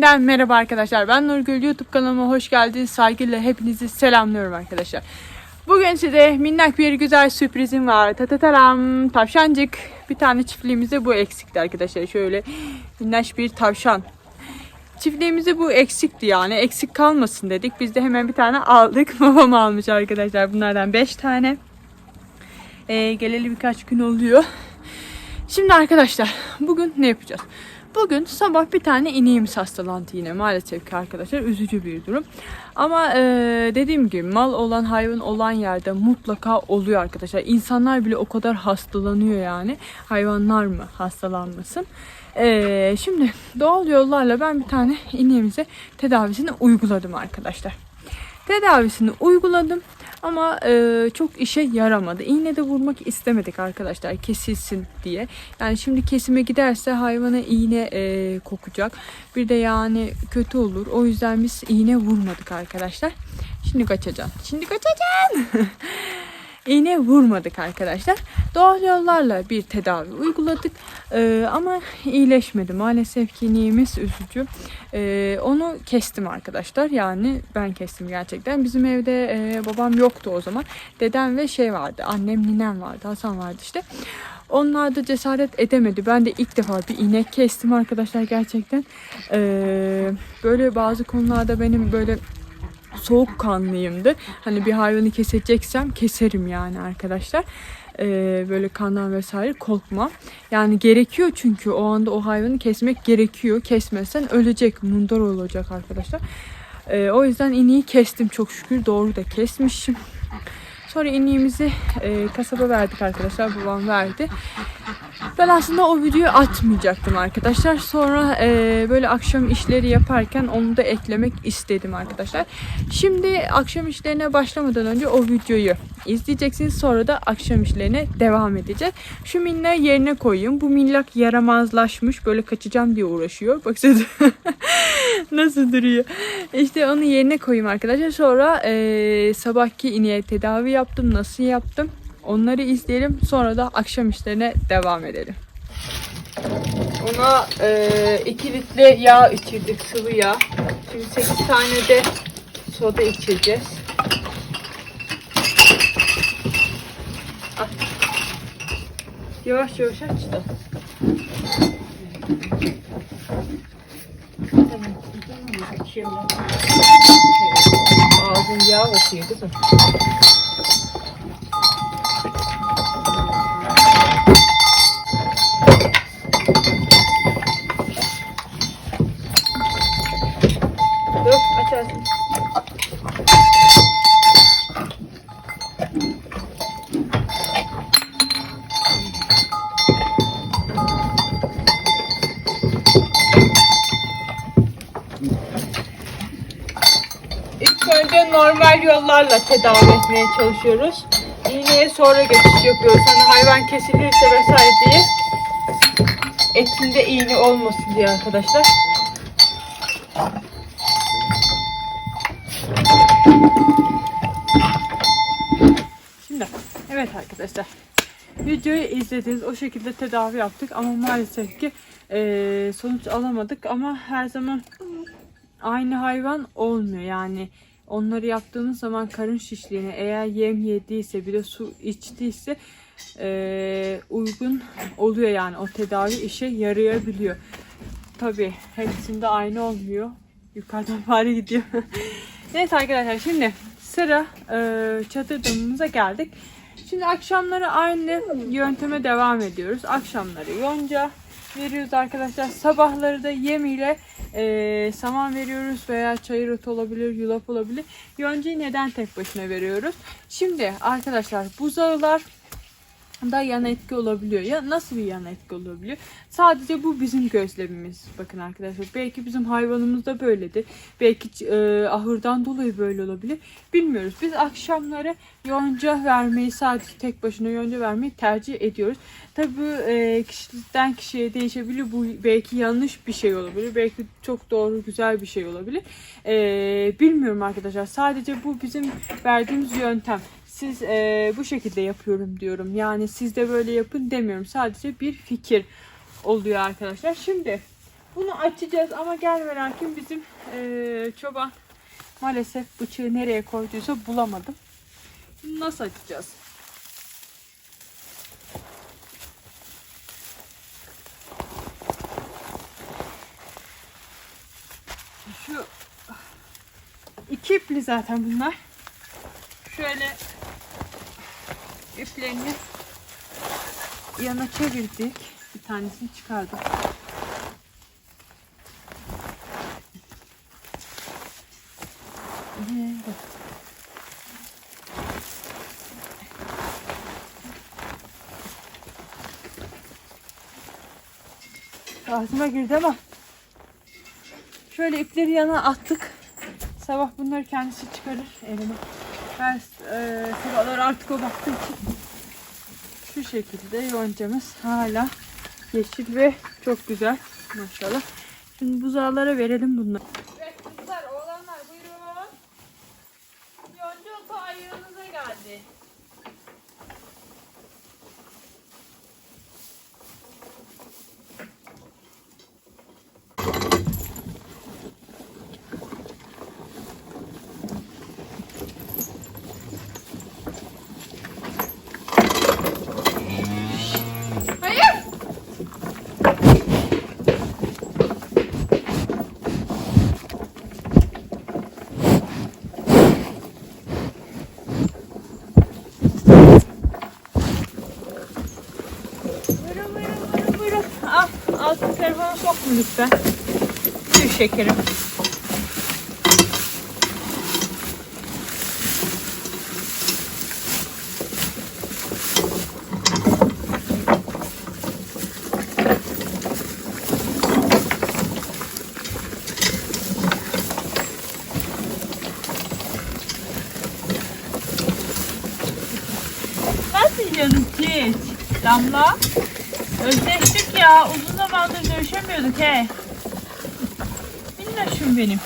yeniden merhaba arkadaşlar. Ben Nurgül YouTube kanalıma hoş geldiniz. Saygıyla hepinizi selamlıyorum arkadaşlar. Bugün size minnak bir güzel sürprizim var. Tatataram tavşancık. Bir tane çiftliğimizde bu eksikti arkadaşlar. Şöyle minnaş bir tavşan. Çiftliğimizde bu eksikti yani. Eksik kalmasın dedik. Biz de hemen bir tane aldık. Babam almış arkadaşlar. Bunlardan 5 tane. Ee, geleli birkaç gün oluyor. Şimdi arkadaşlar bugün ne yapacağız? Bugün sabah bir tane ineğimiz hastalandı yine maalesef ki arkadaşlar üzücü bir durum. Ama e, dediğim gibi mal olan hayvan olan yerde mutlaka oluyor arkadaşlar. İnsanlar bile o kadar hastalanıyor yani. Hayvanlar mı hastalanmasın? E, şimdi doğal yollarla ben bir tane ineğimize tedavisini uyguladım arkadaşlar. Tedavisini uyguladım ama e, çok işe yaramadı. İğne de vurmak istemedik arkadaşlar kesilsin diye. Yani şimdi kesime giderse hayvana iğne e, kokacak. Bir de yani kötü olur. O yüzden biz iğne vurmadık arkadaşlar. Şimdi kaçacaksın. Şimdi kaçacaksın. iğne vurmadık arkadaşlar. Doğal yollarla bir tedavi uyguladık. Ee, ama iyileşmedi. Maalesef ki ineğimiz üzücü. Ee, onu kestim arkadaşlar. Yani ben kestim gerçekten. Bizim evde e, babam yoktu o zaman. Dedem ve şey vardı. Annem, ninem vardı. Hasan vardı işte. Onlar da cesaret edemedi. Ben de ilk defa bir inek kestim arkadaşlar gerçekten. Ee, böyle bazı konularda benim böyle soğukkanlıyımdır. Hani bir hayvanı keseceksem keserim yani arkadaşlar. Ee, böyle kandan vesaire korkmam. Yani gerekiyor çünkü o anda o hayvanı kesmek gerekiyor. Kesmezsen ölecek, mundar olacak arkadaşlar. Ee, o yüzden ineği kestim çok şükür. Doğru da kesmişim. Sonra ineğimizi e, kasaba verdik arkadaşlar. Babam verdi. Ben aslında o videoyu atmayacaktım arkadaşlar. Sonra e, böyle akşam işleri yaparken onu da eklemek istedim arkadaşlar. Şimdi akşam işlerine başlamadan önce o videoyu izleyeceksiniz. Sonra da akşam işlerine devam edeceğiz. Şu minna yerine koyayım. Bu millak yaramazlaşmış. Böyle kaçacağım diye uğraşıyor. Baksanıza nasıl duruyor. İşte onu yerine koyayım arkadaşlar. Sonra e, sabahki ineğe tedavi yaptım. Nasıl yaptım? Onları izleyelim. Sonra da akşam işlerine devam edelim. Ona 2 litre yağ içirdik. Sıvı yağ. Şimdi 8 tane de soda içireceğiz. Al. Yavaş yavaş aç da. Ağzın yağ bakıyor kızım. Dur aç ağzını. İlk önce normal yollarla tedavi etmeye çalışıyoruz. İğneye sonra geçiş yapıyoruz. Hani hayvan kesilirse vesaire diye etinde iğne olmasın diye arkadaşlar. Şimdi evet arkadaşlar videoyu izlediniz o şekilde tedavi yaptık ama maalesef ki eee, sonuç alamadık ama her zaman aynı hayvan olmuyor yani onları yaptığımız zaman karın şişliğine eğer yem yediyse bir de su içtiyse eee, uygun oluyor yani o tedavi işe yarayabiliyor. Tabi hepsinde aynı olmuyor. Yukarıdan fare gidiyor. Neyse arkadaşlar şimdi sıra eee çadır geldik. Şimdi akşamları aynı yönteme devam ediyoruz. Akşamları yonca veriyoruz arkadaşlar. Sabahları da yem ile eee, saman veriyoruz veya çayır otu olabilir, yulaf olabilir. Yoncayı neden tek başına veriyoruz? Şimdi arkadaşlar buzağılar da yan etki olabiliyor. Ya nasıl bir yan etki olabiliyor? Sadece bu bizim gözlemimiz. Bakın arkadaşlar belki bizim hayvanımız da böyledir. Belki e, ahırdan dolayı böyle olabilir. Bilmiyoruz. Biz akşamları yonca vermeyi sadece tek başına yonca vermeyi tercih ediyoruz. Tabi e, kişiden kişiye değişebilir. Bu belki yanlış bir şey olabilir. Belki çok doğru güzel bir şey olabilir. E, bilmiyorum arkadaşlar. Sadece bu bizim verdiğimiz yöntem siz e, bu şekilde yapıyorum diyorum. Yani siz de böyle yapın demiyorum. Sadece bir fikir oluyor arkadaşlar. Şimdi Bunu açacağız ama gel ve lakin bizim eee, çoban maalesef bıçağı nereye koyduysa bulamadım. Nasıl açacağız? Şu iki ipli zaten bunlar. Şöyle iplerini yana çevirdik. Bir tanesini çıkardım. Evet. Ağzıma girdi ama şöyle ipleri yana attık. Sabah bunları kendisi çıkarır elime. Ben e, sabahlar artık o baktığı için şu şekilde yoncamız hala yeşil ve çok güzel maşallah. Şimdi buzağlara verelim bunları. Lütfen. Buyur şekerim. Nasıl yiyorsun hiç? Damla. Özleştik ya. Uzun zamandır görüşemiyorduk he. Minnoşum benim.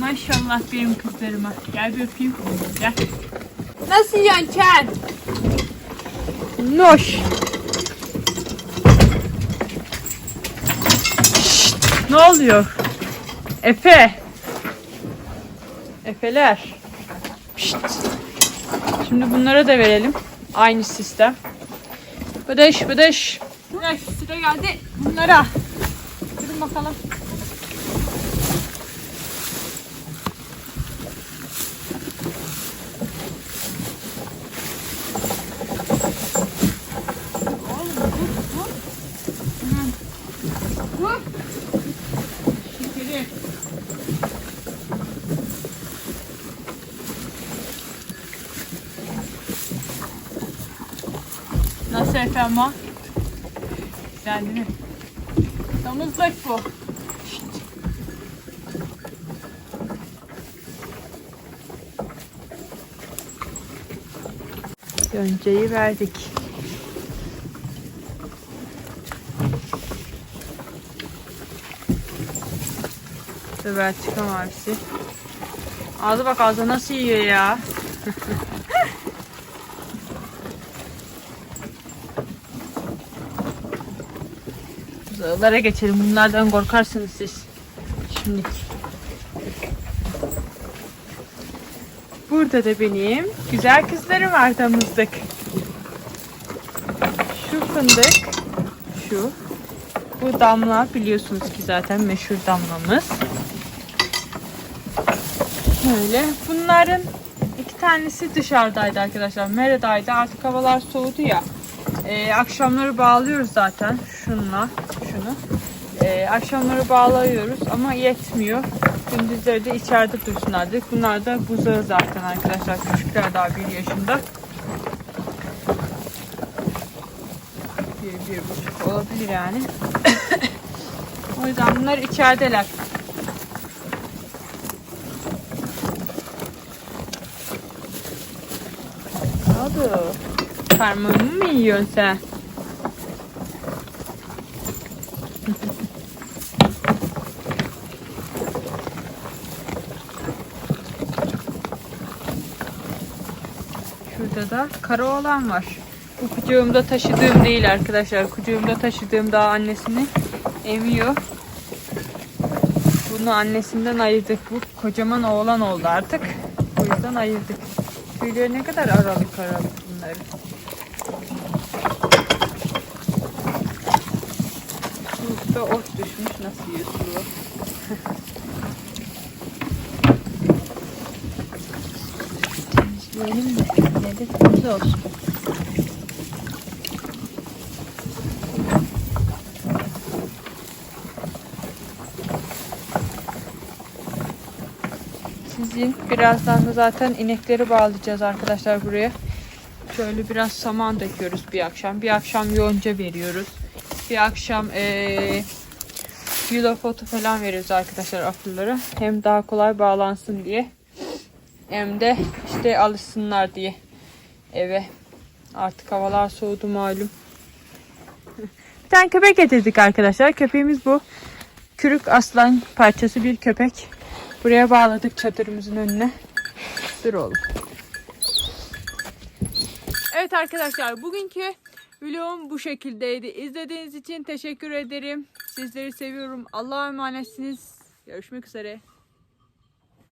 Maşallah benim kızlarıma. Gel bir öpeyim. Gel. Nasıl yiyorsun Ken? Noş. Ne oluyor? Efe. Efeler. Şşt. Şimdi bunlara da verelim. Aynı sistem. Bıdış bıdış. Evet, sıra geldi bunlara. Durun bakalım. Efe ama? Güzel değil mi? Domuzluk bu. Yonceyi verdik. Dur Belçika mavisi. Ağzı bak ağzı nasıl yiyor ya. Zığlara geçelim. Bunlardan korkarsınız siz. Şimdi. Burada da benim güzel kızlarım var damızlık. Şu fındık. Şu. Bu damla biliyorsunuz ki zaten meşhur damlamız. Şöyle. Bunların iki tanesi dışarıdaydı arkadaşlar. Meredaydı. Artık havalar soğudu ya. Ee, akşamları bağlıyoruz zaten. Şunla. Ee, akşamları bağlıyoruz ama yetmiyor. Gündüzleri de içeride dursunlar dedik. Bunlar da buzağı zaten arkadaşlar. Küçükler daha bir yaşında. Bir, bir buçuk olabilir yani. o yüzden bunlar içerideler. Oldu? Parmağımı mı yiyorsun sen? Burada da kara olan var. Bu kucağımda taşıdığım değil arkadaşlar. Kucağımda taşıdığım daha annesini emiyor. Bunu annesinden ayırdık. Bu kocaman oğlan oldu artık. O yüzden ayırdık. Tüyleri ne kadar aralık aralık bunları. Burada ot düşmüş. Nasıl yiyorsun Temizleyelim de. De temiz olsun. Sizin birazdan da zaten inekleri bağlayacağız arkadaşlar buraya. Şöyle biraz saman döküyoruz bir akşam. Bir akşam yonca veriyoruz. Bir akşam eee yulaf otu falan veriyoruz arkadaşlar afırlara. Hem daha kolay bağlansın diye. Hem de işte alışsınlar diye eve. Artık havalar soğudu malum. Bir tane köpek getirdik arkadaşlar. Köpeğimiz bu. Kürük aslan parçası bir köpek. Buraya bağladık çadırımızın önüne. Dur oğlum. Evet arkadaşlar bugünkü vlogum bu şekildeydi. İzlediğiniz için teşekkür ederim. Sizleri seviyorum. Allah'a emanetsiniz. Görüşmek üzere.